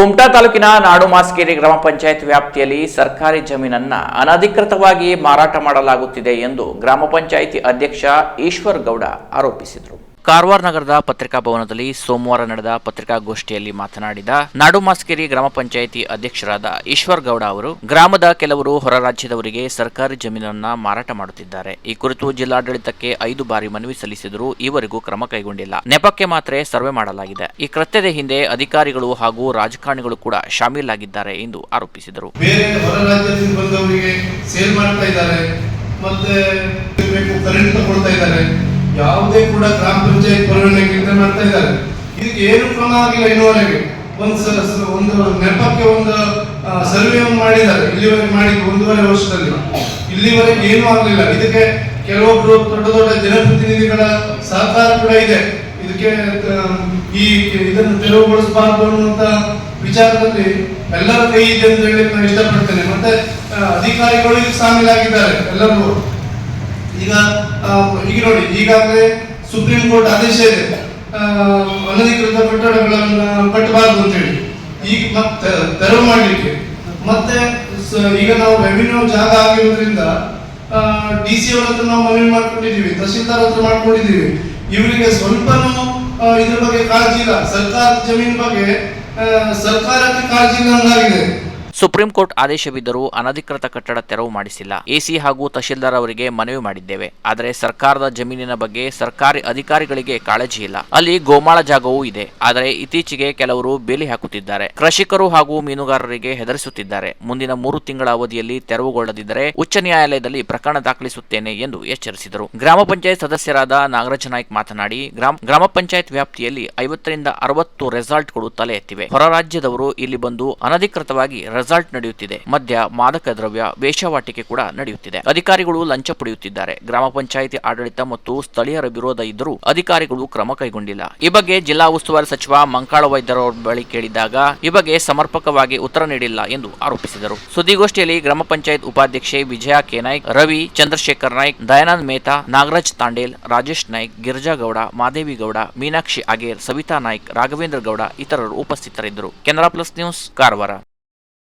ಕುಮಟಾ ತಾಲೂಕಿನ ನಾಡು ಮಾಸ್ಕೇರಿ ಗ್ರಾಮ ಪಂಚಾಯತ್ ವ್ಯಾಪ್ತಿಯಲ್ಲಿ ಸರ್ಕಾರಿ ಜಮೀನನ್ನ ಅನಧಿಕೃತವಾಗಿ ಮಾರಾಟ ಮಾಡಲಾಗುತ್ತಿದೆ ಎಂದು ಗ್ರಾಮ ಪಂಚಾಯಿತಿ ಅಧ್ಯಕ್ಷ ಈಶ್ವರ್ ಗೌಡ ಆರೋಪಿಸಿದರು. ಕಾರವಾರ ನಗರದ ಪತ್ರಿಕಾ ಭವನದಲ್ಲಿ ಸೋಮವಾರ ನಡೆದ ಪತ್ರಿಕಾಗೋಷ್ಠಿಯಲ್ಲಿ ಮಾತನಾಡಿದ ನಾಡು ಮಾಸ್ಕೇರಿ ಗ್ರಾಮ ಪಂಚಾಯಿತಿ ಅಧ್ಯಕ್ಷರಾದ ಈಶ್ವರ್ ಗೌಡ ಅವರು, ಗ್ರಾಮದ ಕೆಲವರು ಹೊರ ರಾಜ್ಯದವರಿಗೆ ಸರ್ಕಾರಿ ಜಮೀನನ್ನ ಮಾರಾಟ ಮಾಡುತ್ತಿದ್ದಾರೆ. ಈ ಕುರಿತು ಜಿಲ್ಲಾಡಳಿತಕ್ಕೆ ಐದು ಬಾರಿ ಮನವಿ ಸಲ್ಲಿಸಿದರೂ ಈವರೆಗೂ ಕ್ರಮ ಕೈಗೊಂಡಿಲ್ಲ. ನೆಪಕ್ಕೆ ಮಾತ್ರ ಸರ್ವೆ ಮಾಡಲಾಗಿದೆ. ಈ ಕೃತ್ಯದ ಹಿಂದೆ ಅಧಿಕಾರಿಗಳು ಹಾಗೂ ರಾಜಕಾರಣಿಗಳು ಕೂಡ ಶಾಮೀಲಾಗಿದ್ದಾರೆ ಎಂದು ಆರೋಪಿಸಿದರು. ಮತ್ತೆ ಕರೆಂಟ್ ತಗೊಳ್ತಾ ಇದ್ದಾರೆ. ಯಾವುದೇ ಕೂಡ ಗ್ರಾಮ ಪಂಚಾಯತ್ ಪರವಾನಗಿ ಮಾಡ್ತಾ ಇದ್ದಾರೆ. ಇದಕ್ಕೆ ಏನು ಕ್ರಮ ಆಗಿಲ್ಲ ಇನ್ನುವರೆಗೆ. ಒಂದು ಒಂದು ನೆಪಕ್ಕೆ ಒಂದು ಸರ್ವೆ ಮಾಡಿದ್ದಾರೆ. ಇಲ್ಲಿವರೆಗೆ ಮಾಡಿ ಒಂದೂವರೆ ವರ್ಷದಲ್ಲಿ. ಇಲ್ಲಿವರೆಗೆ ಏನೂ ಆಗಲಿಲ್ಲ. ಇದಕ್ಕೆ ಕೆಲವೊಬ್ಬರು ದೊಡ್ಡ ದೊಡ್ಡ ಜನಪ್ರತಿನಿಧಿಗಳ ಸಹಕಾರ ಕೂಡ ಇದೆ. ಇದಕ್ಕೆ ಈ ಇದನ್ನು ತೆರವುಗೊಳಿಸಬಾರದು ಅನ್ನುವಂತ ವಿಚಾರದಲ್ಲಿ ಎಲ್ಲರ ಕೈ ಇದೆ ಅಂತ ಹೇಳಿ ನಾನು ಇಷ್ಟಪಡ್ತೇನೆ. ಮತ್ತೆ ಅಧಿಕಾರಿಗಳು ಸಾಮೀಲಾಗಿದ್ದಾರೆ. ಎಲ್ಲರೂ ಈಗ ಈಗ ನೋಡಿ, ಈಗಾಗಲೇ ಸುಪ್ರೀಂ ಕೋರ್ಟ್ ಆದೇಶ ಇದೆ. ಅನಧಿಕೃತ ಕಟ್ಟಡಗಳನ್ನು ಕಟ್ಟಬಾರದು ಅಂತ ಹೇಳಿ ಈಗ ಮತ್ತೆ ತೆರವು ಮಾಡಲಿಕ್ಕೆ. ಮತ್ತೆ ಈಗ ನಾವು ರೆವಿನ್ಯೂ ಜಾಗ ಆಗಿರೋದ್ರಿಂದ ಡಿ ಸಿ ಅವ್ರ ಹತ್ರ ನಾವು ಮನವಿ ಮಾಡ್ಕೊಂಡಿದ್ದೀವಿ ತಹಸೀಲ್ದಾರ್ ಹತ್ರ ಮಾಡ್ಕೊಂಡಿದ್ದೀವಿ. ಇವರಿಗೆ ಸ್ವಲ್ಪನೂ ಇದ್ರ ಬಗ್ಗೆ ಕಾಳಜಿ ಇಲ್ಲ. ಸರ್ಕಾರ ಜಮೀನ್ ಬಗ್ಗೆ ಸರ್ಕಾರಕ್ಕೆ ಕಾಳಜಿ ಇಲ್ಲ ಹಂಗಾಗಿದೆ ಸುಪ್ರೀಂ ಕೋರ್ಟ್ ಆದೇಶವಿದ್ದರೂ ಅನಧಿಕೃತ ಕಟ್ಟಡ ತೆರವು ಮಾಡಿಸಿಲ್ಲ. ಎಸಿ ಹಾಗೂ ತಹಶೀಲ್ದಾರ್ ಅವರಿಗೆ ಮನವಿ ಮಾಡಿದ್ದೇವೆ. ಆದರೆ ಸರ್ಕಾರದ ಜಮೀನಿನ ಬಗ್ಗೆ ಸರ್ಕಾರಿ ಅಧಿಕಾರಿಗಳಿಗೆ ಕಾಳಜಿ ಇಲ್ಲ. ಅಲ್ಲಿ ಗೋಮಾಳ ಜಾಗವೂ ಇದೆ. ಆದರೆ ಇತ್ತೀಚೆಗೆ ಕೆಲವರು ಬೇಲಿ ಹಾಕುತ್ತಿದ್ದಾರೆ. ಕೃಷಿಕರು ಹಾಗೂ ಮೀನುಗಾರರಿಗೆ ಹೆದರಿಸುತ್ತಿದ್ದಾರೆ. ಮುಂದಿನ ಮೂರು ತಿಂಗಳ ಅವಧಿಯಲ್ಲಿ ತೆರವುಗೊಳ್ಳದಿದ್ದರೆ ಉಚ್ಚ ನ್ಯಾಯಾಲಯದಲ್ಲಿ ಪ್ರಕರಣ ದಾಖಲಿಸುತ್ತೇನೆ ಎಂದು ಎಚ್ಚರಿಸಿದರು. ಗ್ರಾಮ ಪಂಚಾಯತ್ ಸದಸ್ಯರಾದ ನಾಗರಾಜ ನಾಯ್ಕ್ ಮಾತನಾಡಿ, ಗ್ರಾಮ ಪಂಚಾಯತ್ ವ್ಯಾಪ್ತಿಯಲ್ಲಿ ಐವತ್ತರಿಂದ ಅರವತ್ತು ರೆಸಾರ್ಟ್ಗಳು ತಲೆ ಎತ್ತಿವೆ. ಹೊರ ರಾಜ್ಯದವರು ಇಲ್ಲಿ ಬಂದು ಅನಧಿಕೃತವಾಗಿ ರೆಸಾರ್ಟ್ ನಡೆಯುತ್ತಿದೆ. ಮದ್ಯ, ಮಾದಕ ದ್ರವ್ಯ, ವೇಷವಾಟಿಕೆ ಕೂಡ ನಡೆಯುತ್ತಿದೆ. ಅಧಿಕಾರಿಗಳು ಲಂಚ ಪಡೆಯುತ್ತಿದ್ದಾರೆ. ಗ್ರಾಮ ಪಂಚಾಯಿತಿ ಆಡಳಿತ ಮತ್ತು ಸ್ಥಳೀಯರ ವಿರೋಧ ಇದ್ದರೂ ಅಧಿಕಾರಿಗಳು ಕ್ರಮ ಕೈಗೊಂಡಿಲ್ಲ. ಈ ಬಗ್ಗೆ ಜಿಲ್ಲಾ ಉಸ್ತುವಾರಿ ಸಚಿವ ಮಂಕಾಳ ವೈದ್ಯರ ಬಳಿ ಕೇಳಿದಾಗ, ಈ ಬಗ್ಗೆ ಸಮರ್ಪಕವಾಗಿ ಉತ್ತರ ನೀಡಿಲ್ಲ ಎಂದು ಆರೋಪಿಸಿದರು. ಸುದ್ದಿಗೋಷ್ಠಿಯಲ್ಲಿ ಗ್ರಾಮ ಪಂಚಾಯತ್ ಉಪಾಧ್ಯಕ್ಷೆ ವಿಜಯ ಕೆನಾಯ್ಕ್ ರವಿ ಚಂದ್ರಶೇಖರ್ ನಾಯ್ಕ್, ದಯಾನಂದ್ ಮೇಹ್ತಾ, ನಾಗರಾಜ್ ತಾಂಡೇಲ್, ರಾಜೇಶ್ ನಾಯ್ಕ್ ಗಿರಿಜಾಗೌಡ ಮಾದೇವಿ ಗೌಡ, ಮೀನಾಕ್ಷಿ ಆಗೇರ್ ಸವಿತಾ ನಾಯ್ಕ್, ರಾಘವೇಂದ್ರ ಗೌಡ ಇತರರು ಉಪಸ್ಥಿತರಿದ್ದರು. Canara plus news, Karwar.